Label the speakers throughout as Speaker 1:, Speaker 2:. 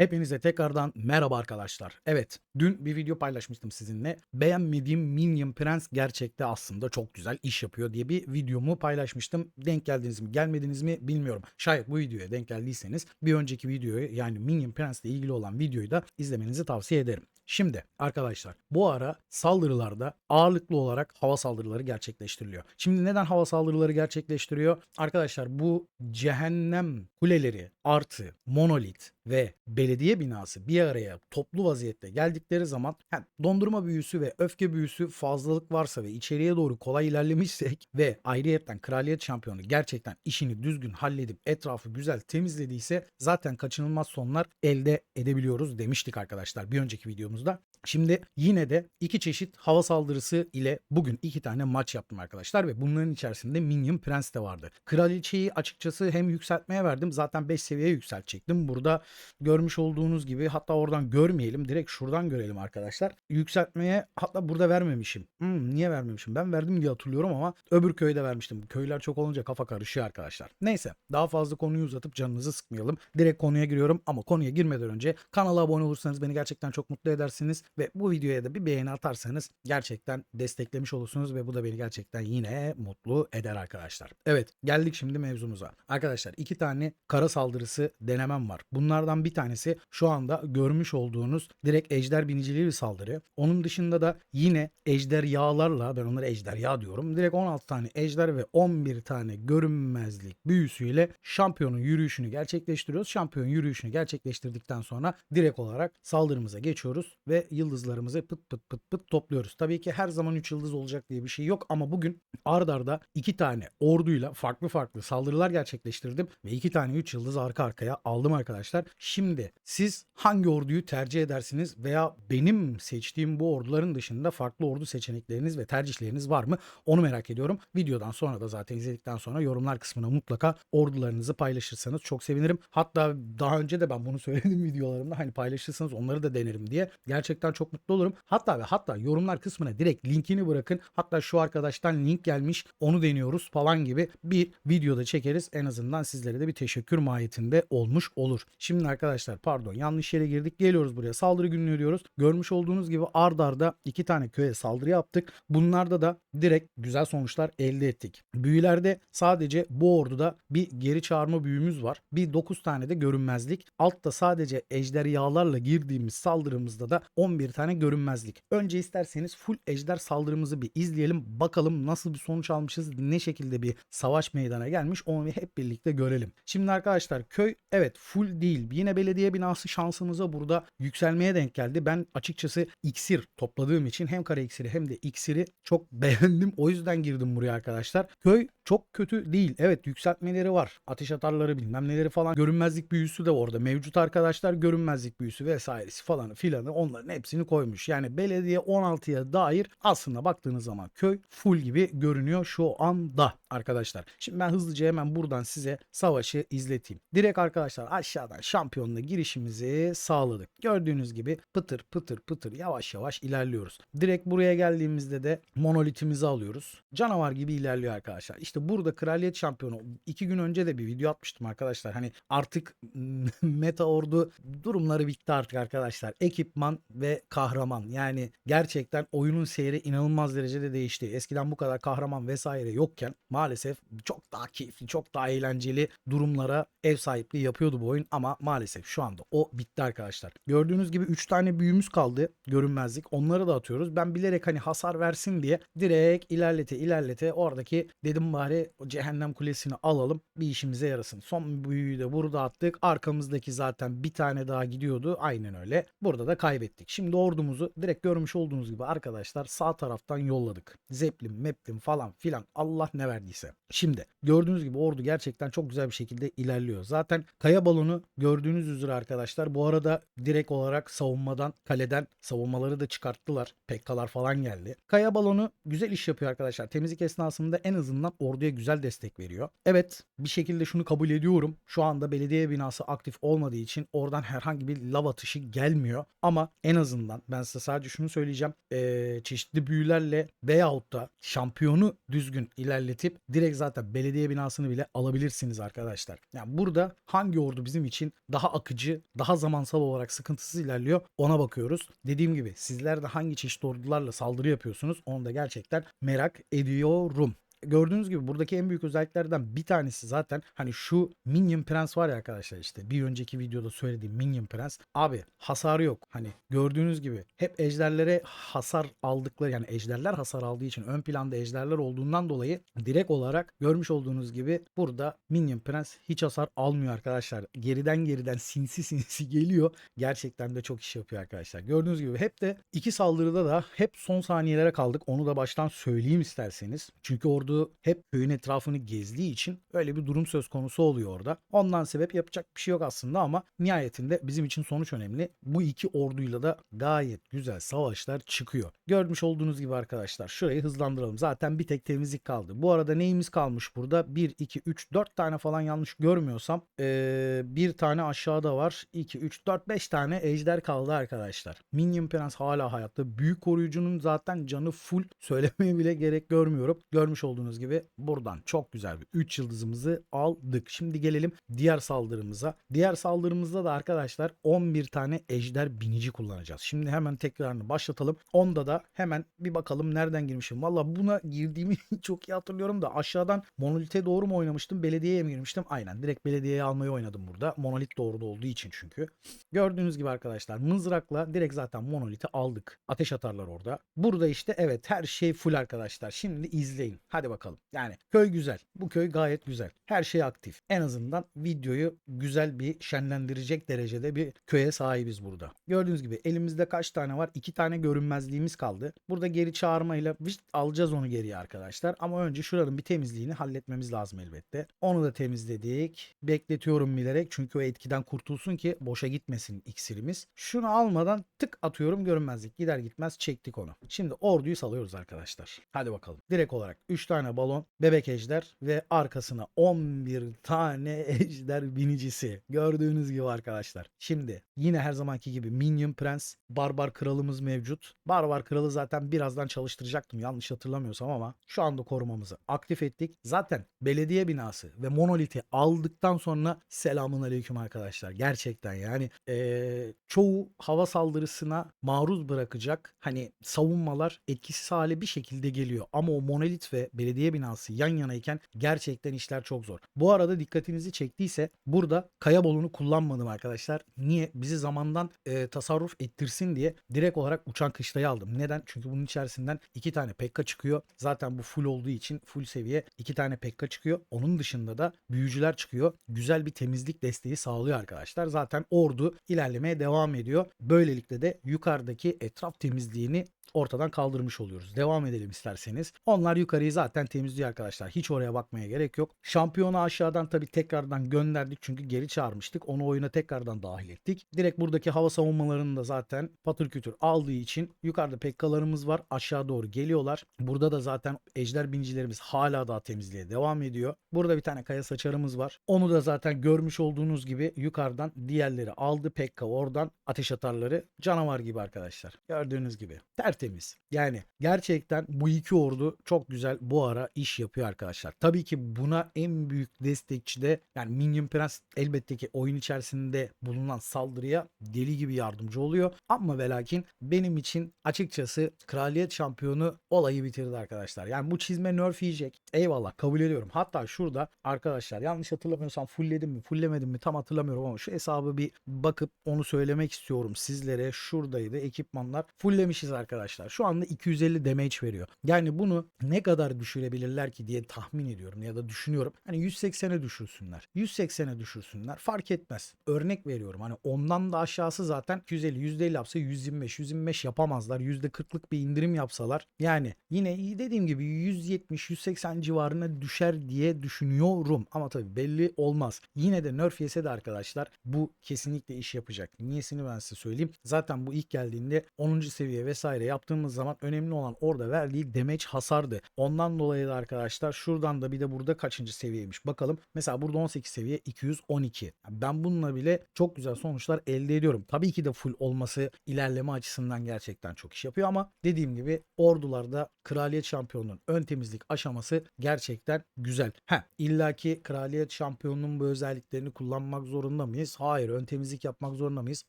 Speaker 1: Hepinize tekrardan merhaba arkadaşlar. Evet, dün bir video paylaşmıştım sizinle. Beğenmediğim Minion Prens gerçekte aslında çok güzel iş yapıyor diye bir videomu paylaşmıştım. Denk geldiniz mi, gelmediniz mi bilmiyorum. Şayet bu videoya denk geldiyseniz bir önceki videoyu yani Minion Prens ile ilgili olan videoyu da izlemenizi tavsiye ederim. Şimdi arkadaşlar bu ara saldırılarda ağırlıklı olarak hava saldırıları gerçekleştiriliyor. Şimdi neden hava saldırıları gerçekleştiriyor? Arkadaşlar bu cehennem kuleleri artı monolit ve belediye binası bir araya toplu vaziyette geldikleri zaman hem dondurma büyüsü ve öfke büyüsü fazlalık varsa ve içeriye doğru kolay ilerlemişsek ve ayrıyetten kraliyet şampiyonu gerçekten işini düzgün halledip etrafı güzel temizlediyse zaten kaçınılmaz sonlar elde edebiliyoruz demiştik arkadaşlar bir önceki videomuzda. Şimdi yine de iki çeşit hava saldırısı ile bugün iki tane maç yaptım arkadaşlar ve bunların içerisinde Minion Prens de vardı. Kraliçeyi açıkçası hem yükseltmeye verdim zaten 5 seviyeye yükseltecektim. Burada görmüş olduğunuz gibi hatta oradan görmeyelim direkt şuradan görelim arkadaşlar. Yükseltmeye hatta burada vermemişim. Hmm, niye vermemişim? Ben verdim diye hatırlıyorum ama öbür köyde vermiştim. Köyler çok olunca kafa karışıyor arkadaşlar. Neyse daha fazla konuyu uzatıp canınızı sıkmayalım. Direkt konuya giriyorum ama konuya girmeden önce kanala abone olursanız beni gerçekten çok mutlu edersiniz ve bu videoya da bir beğeni atarsanız gerçekten desteklemiş olursunuz ve bu da beni gerçekten yine mutlu eder arkadaşlar. Evet geldik şimdi mevzumuza. Arkadaşlar iki tane kara saldırısı denemem var. Bunlardan bir tanesi şu anda görmüş olduğunuz direkt ejder biniciliği bir saldırı. Onun dışında da yine ejder yağlarla ben onlara ejder yağ diyorum. Direkt 16 tane ejder ve 11 tane görünmezlik büyüsüyle şampiyonun yürüyüşünü gerçekleştiriyoruz. Şampiyon yürüyüşünü gerçekleştirdikten sonra direkt olarak saldırımıza geçiyoruz ve yıldızlarımızı pıt pıt pıt pıt topluyoruz. Tabii ki her zaman 3 yıldız olacak diye bir şey yok ama bugün ard arda 2 tane orduyla farklı farklı saldırılar gerçekleştirdim ve 2 tane 3 yıldız arka arkaya aldım arkadaşlar. Şimdi siz hangi orduyu tercih edersiniz veya benim seçtiğim bu orduların dışında farklı ordu seçenekleriniz ve tercihleriniz var mı? Onu merak ediyorum. Videodan sonra da zaten izledikten sonra yorumlar kısmına mutlaka ordularınızı paylaşırsanız çok sevinirim. Hatta daha önce de ben bunu söyledim videolarımda hani paylaşırsanız onları da denerim diye. Gerçekten çok mutlu olurum. Hatta ve hatta yorumlar kısmına direkt linkini bırakın. Hatta şu arkadaştan link gelmiş onu deniyoruz falan gibi bir videoda çekeriz. En azından sizlere de bir teşekkür mahiyetinde olmuş olur. Şimdi arkadaşlar pardon yanlış yere girdik. Geliyoruz buraya saldırı günlüğü diyoruz. Görmüş olduğunuz gibi ard arda iki tane köye saldırı yaptık. Bunlarda da direkt güzel sonuçlar elde ettik. Büyülerde sadece bu orduda bir geri çağırma büyümüz var. Bir 9 tane de görünmezlik. Altta sadece ejderhalarla girdiğimiz saldırımızda da 11 tane görünmezlik. Önce isterseniz full ejder saldırımızı bir izleyelim. Bakalım nasıl bir sonuç almışız. Ne şekilde bir savaş meydana gelmiş. Onu hep birlikte görelim. Şimdi arkadaşlar köy evet full değil. Yine belediye binası şansımıza burada yükselmeye denk geldi. Ben açıkçası iksir topladığım için hem kara iksiri hem de iksiri çok beğendim. O yüzden girdim buraya arkadaşlar. Köy çok kötü değil. Evet yükseltmeleri var. Ateş atarları bilmem neleri falan. Görünmezlik büyüsü de orada. Mevcut arkadaşlar görünmezlik büyüsü vesairesi falanı filanı onların hepsini koymuş. Yani belediye 16'ya dair aslında baktığınız zaman köy full gibi görünüyor şu anda arkadaşlar. Şimdi ben hızlıca hemen buradan size savaşı izleteyim. Direkt arkadaşlar aşağıdan şampiyonla girişimizi sağladık. Gördüğünüz gibi pıtır pıtır pıtır yavaş yavaş ilerliyoruz. Direkt buraya geldiğimizde de monolitimizi alıyoruz. Canavar gibi ilerliyor arkadaşlar. İşte burada kraliyet şampiyonu iki gün önce de bir video atmıştım arkadaşlar. Hani artık meta ordu durumları bitti artık arkadaşlar. Ekipman ve kahraman. Yani gerçekten oyunun seyri inanılmaz derecede değişti. Eskiden bu kadar kahraman vesaire yokken maalesef çok daha keyifli, çok daha eğlenceli durumlara ev sahipliği yapıyordu bu oyun ama maalesef şu anda o bitti arkadaşlar. Gördüğünüz gibi 3 tane büyümüz kaldı görünmezlik. Onları da atıyoruz. Ben bilerek hani hasar versin diye direkt ilerlete ilerlete oradaki dedim bari o cehennem kulesini alalım bir işimize yarasın. Son büyüyü de burada attık. Arkamızdaki zaten bir tane daha gidiyordu. Aynen öyle. Burada da kaybettik. Şimdi ordumuzu direkt görmüş olduğunuz gibi arkadaşlar sağ taraftan yolladık. Zeppelin, Meplin falan filan Allah ne verdiyse. Şimdi gördüğünüz gibi ordu gerçekten çok güzel bir şekilde ilerliyor. Zaten kaya balonu gördüğünüz üzere arkadaşlar bu arada direkt olarak savunmadan kaleden savunmaları da çıkarttılar. Pekkalar falan geldi. Kaya balonu güzel iş yapıyor arkadaşlar. Temizlik esnasında en azından orduya güzel destek veriyor. Evet bir şekilde şunu kabul ediyorum. Şu anda belediye binası aktif olmadığı için oradan herhangi bir lav atışı gelmiyor. Ama en azından ben size sadece şunu söyleyeceğim. Ee, çeşitli büyülerle veyahut da şampiyonu düzgün ilerletip direkt zaten belediye binasını bile alabilirsiniz arkadaşlar. Yani burada hangi ordu bizim için daha akıcı, daha zamansal olarak sıkıntısız ilerliyor. Ona bakıyoruz. Dediğim gibi sizler de hangi çeşit ordularla saldırı yapıyorsunuz onu da gerçekten merak ediyorum. Gördüğünüz gibi buradaki en büyük özelliklerden bir tanesi zaten hani şu Minion Prens var ya arkadaşlar işte bir önceki videoda söylediğim Minion Prens. Abi hasarı yok. Hani gördüğünüz gibi hep ejderlere hasar aldıkları yani ejderler hasar aldığı için ön planda ejderler olduğundan dolayı direkt olarak görmüş olduğunuz gibi burada Minion Prens hiç hasar almıyor arkadaşlar. Geriden geriden sinsi sinsi geliyor. Gerçekten de çok iş yapıyor arkadaşlar. Gördüğünüz gibi hep de iki saldırıda da hep son saniyelere kaldık. Onu da baştan söyleyeyim isterseniz. Çünkü ordu hep köyün etrafını gezdiği için öyle bir durum söz konusu oluyor orada. Ondan sebep yapacak bir şey yok aslında ama nihayetinde bizim için sonuç önemli. Bu iki orduyla da gayet güzel savaşlar çıkıyor. Görmüş olduğunuz gibi arkadaşlar şurayı hızlandıralım. Zaten bir tek temizlik kaldı. Bu arada neyimiz kalmış burada? 1, 2, 3, 4 tane falan yanlış görmüyorsam ee, bir tane aşağıda var. 2, 3, 4, 5 tane ejder kaldı arkadaşlar. Minion Prens hala hayatta. Büyük koruyucunun zaten canı full. Söylemeye bile gerek görmüyorum. Görmüş olduğunuz gibi buradan çok güzel bir 3 yıldızımızı aldık. Şimdi gelelim diğer saldırımıza. Diğer saldırımızda da arkadaşlar 11 tane ejder binici kullanacağız. Şimdi hemen tekrarını başlatalım. Onda da hemen bir bakalım nereden girmişim. Valla buna girdiğimi çok iyi hatırlıyorum da aşağıdan monolite doğru mu oynamıştım? Belediyeye mi girmiştim? Aynen direkt belediyeye almayı oynadım burada. Monolit doğru da olduğu için çünkü. Gördüğünüz gibi arkadaşlar mızrakla direkt zaten monoliti aldık. Ateş atarlar orada. Burada işte evet her şey full arkadaşlar. Şimdi izleyin. Hadi bakalım. Yani köy güzel. Bu köy gayet güzel. Her şey aktif. En azından videoyu güzel bir şenlendirecek derecede bir köye sahibiz burada. Gördüğünüz gibi elimizde kaç tane var? İki tane görünmezliğimiz kaldı. Burada geri çağırmayla vişt alacağız onu geriye arkadaşlar. Ama önce şuranın bir temizliğini halletmemiz lazım elbette. Onu da temizledik. Bekletiyorum bilerek çünkü o etkiden kurtulsun ki boşa gitmesin iksirimiz. Şunu almadan tık atıyorum görünmezlik. Gider gitmez çektik onu. Şimdi orduyu salıyoruz arkadaşlar. Hadi bakalım. Direkt olarak 3 tane balon, bebek ejder ve arkasına 11 tane ejder binicisi. Gördüğünüz gibi arkadaşlar. Şimdi yine her zamanki gibi Minion Prens, Barbar Kralımız mevcut. Barbar Kralı zaten birazdan çalıştıracaktım yanlış hatırlamıyorsam ama şu anda korumamızı aktif ettik. Zaten belediye binası ve monoliti aldıktan sonra selamun aleyküm arkadaşlar. Gerçekten yani eee, çoğu hava saldırısına maruz bırakacak hani savunmalar etkisiz hale bir şekilde geliyor. Ama o monolit ve belediye binası yan yanayken gerçekten işler çok zor. Bu arada dikkatinizi çektiyse burada kaya bolunu kullanmadım arkadaşlar. Niye? Bizi zamandan e, tasarruf ettirsin diye direkt olarak uçan kışlayı aldım. Neden? Çünkü bunun içerisinden iki tane pekka çıkıyor. Zaten bu full olduğu için full seviye iki tane pekka çıkıyor. Onun dışında da büyücüler çıkıyor. Güzel bir temizlik desteği sağlıyor arkadaşlar. Zaten ordu ilerlemeye devam ediyor. Böylelikle de yukarıdaki etraf temizliğini ortadan kaldırmış oluyoruz. Devam edelim isterseniz. Onlar yukarıyı zaten temizliyor arkadaşlar. Hiç oraya bakmaya gerek yok. Şampiyonu aşağıdan tabii tekrardan gönderdik çünkü geri çağırmıştık. Onu oyuna tekrardan dahil ettik. Direkt buradaki hava savunmalarını da zaten patır kütür aldığı için yukarıda pekkalarımız var. Aşağı doğru geliyorlar. Burada da zaten ejder bincilerimiz hala daha temizliğe devam ediyor. Burada bir tane kaya saçarımız var. Onu da zaten görmüş olduğunuz gibi yukarıdan diğerleri aldı. Pekka oradan ateş atarları canavar gibi arkadaşlar. Gördüğünüz gibi. Tertemiz. Yani gerçekten bu iki ordu çok güzel bu ara iş yapıyor arkadaşlar. Tabii ki buna en büyük destekçi de yani Minion Prens elbette ki oyun içerisinde bulunan saldırıya deli gibi yardımcı oluyor. Ama ve lakin benim için açıkçası kraliyet şampiyonu olayı bitirdi arkadaşlar. Yani bu çizme nerf yiyecek. Eyvallah kabul ediyorum. Hatta şurada arkadaşlar yanlış hatırlamıyorsam fullledim mi fulllemedim mi tam hatırlamıyorum ama şu hesabı bir bakıp onu söylemek istiyorum sizlere. Şuradaydı ekipmanlar. Fulllemişiz arkadaşlar. Şu anda 250 damage veriyor. Yani bunu ne kadar düşürebilirler ki diye tahmin ediyorum ya da düşünüyorum. Hani 180'e düşürsünler. 180'e düşürsünler. Fark etmez. Örnek veriyorum. Hani ondan da aşağısı zaten 250 %50 yapsa 125 125 yapamazlar. %40'lık bir indirim yapsalar. Yani yine dediğim gibi 170 180 civarına düşer diye düşünüyorum. Ama tabii belli olmaz. Yine de nerf yese de arkadaşlar bu kesinlikle iş yapacak. Niyesini ben size söyleyeyim. Zaten bu ilk geldiğinde 10. seviye vesaire yaptığımız zaman önemli olan orada verdiği damage hasardı. Ondan dolayı da arkadaşlar şuradan da bir de burada kaçıncı seviyeymiş bakalım. Mesela burada 18 seviye 212. Ben bununla bile çok güzel sonuçlar elde ediyorum. Tabii ki de full olması ilerleme açısından gerçekten çok iş yapıyor ama dediğim gibi ordularda kraliyet şampiyonunun ön temizlik aşaması gerçekten güzel. Heh, illaki kraliyet şampiyonunun bu özelliklerini kullanmak zorunda mıyız? Hayır. Ön temizlik yapmak zorunda mıyız?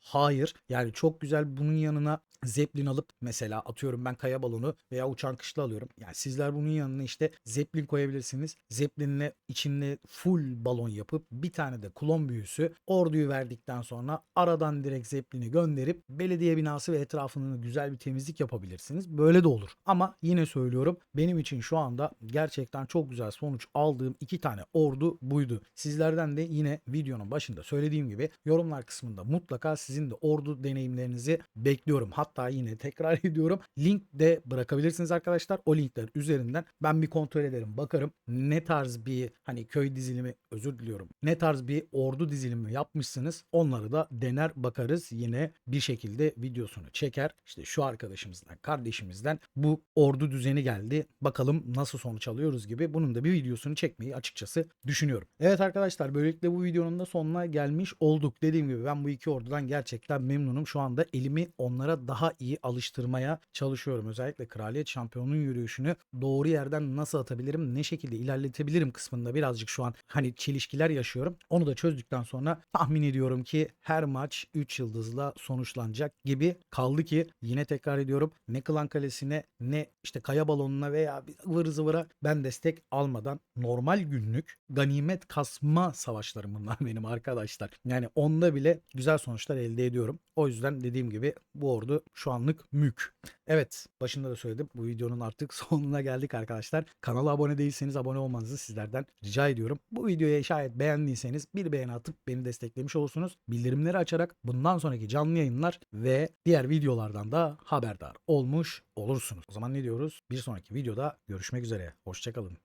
Speaker 1: Hayır. Yani çok güzel bunun yanına Zeppelin alıp mesela atıyorum ben kaya balonu veya uçan kışla alıyorum. Yani sizler bunun yanına işte Zeppelin koyabilirsiniz. Zeppelin'le içinde full balon yapıp bir tane de klon büyüsü orduyu verdikten sonra aradan direkt Zeppelin'i gönderip belediye binası ve etrafını güzel bir temizlik yapabilirsiniz. Böyle de olur. Ama yine söylüyorum benim için şu anda gerçekten çok güzel sonuç aldığım iki tane ordu buydu. Sizlerden de yine videonun başında söylediğim gibi yorumlar kısmında mutlaka sizin de ordu deneyimlerinizi bekliyorum. Hatta yine tekrar ediyorum. Link de bırakabilirsiniz arkadaşlar. O linkler üzerinden ben bir kontrol ederim. Bakarım ne tarz bir hani köy dizilimi özür diliyorum. Ne tarz bir ordu dizilimi yapmışsınız. Onları da dener bakarız. Yine bir şekilde videosunu çeker. İşte şu arkadaşımızdan, kardeşimizden bu ordu düzeni geldi. Bakalım nasıl sonuç alıyoruz gibi. Bunun da bir videosunu çekmeyi açıkçası düşünüyorum. Evet arkadaşlar böylelikle bu videonun da sonuna gelmiş olduk. Dediğim gibi ben bu iki ordudan gerçekten memnunum. Şu anda elimi onlara daha iyi alıştırmaya çalışıyorum. Özellikle kraliyet şampiyonun yürüyüşünü doğru yerden nasıl atabilirim, ne şekilde ilerletebilirim kısmında birazcık şu an hani çelişkiler yaşıyorum. Onu da çözdükten sonra tahmin ediyorum ki her maç 3 yıldızla sonuçlanacak gibi kaldı ki yine tekrar ediyorum ne Klan Kalesi'ne ne işte kaya balonuna veya ıvır zıvıra ben destek almadan normal günlük ganimet kasma savaşlarım bunlar benim arkadaşlar. Yani onda bile güzel sonuçlar elde ediyorum. O yüzden dediğim gibi bu ordu şu anlık mük. Evet başında da söyledim bu videonun artık sonuna geldik arkadaşlar. Kanala abone değilseniz abone olmanızı sizlerden rica ediyorum. Bu videoyu şayet beğendiyseniz bir beğeni atıp beni desteklemiş olursunuz. Bildirimleri açarak bundan sonraki canlı yayınlar ve diğer videolardan da haberdar olmuş olursunuz. O zaman ne diyoruz? Bir sonraki videoda görüşmek üzere. Hoşçakalın.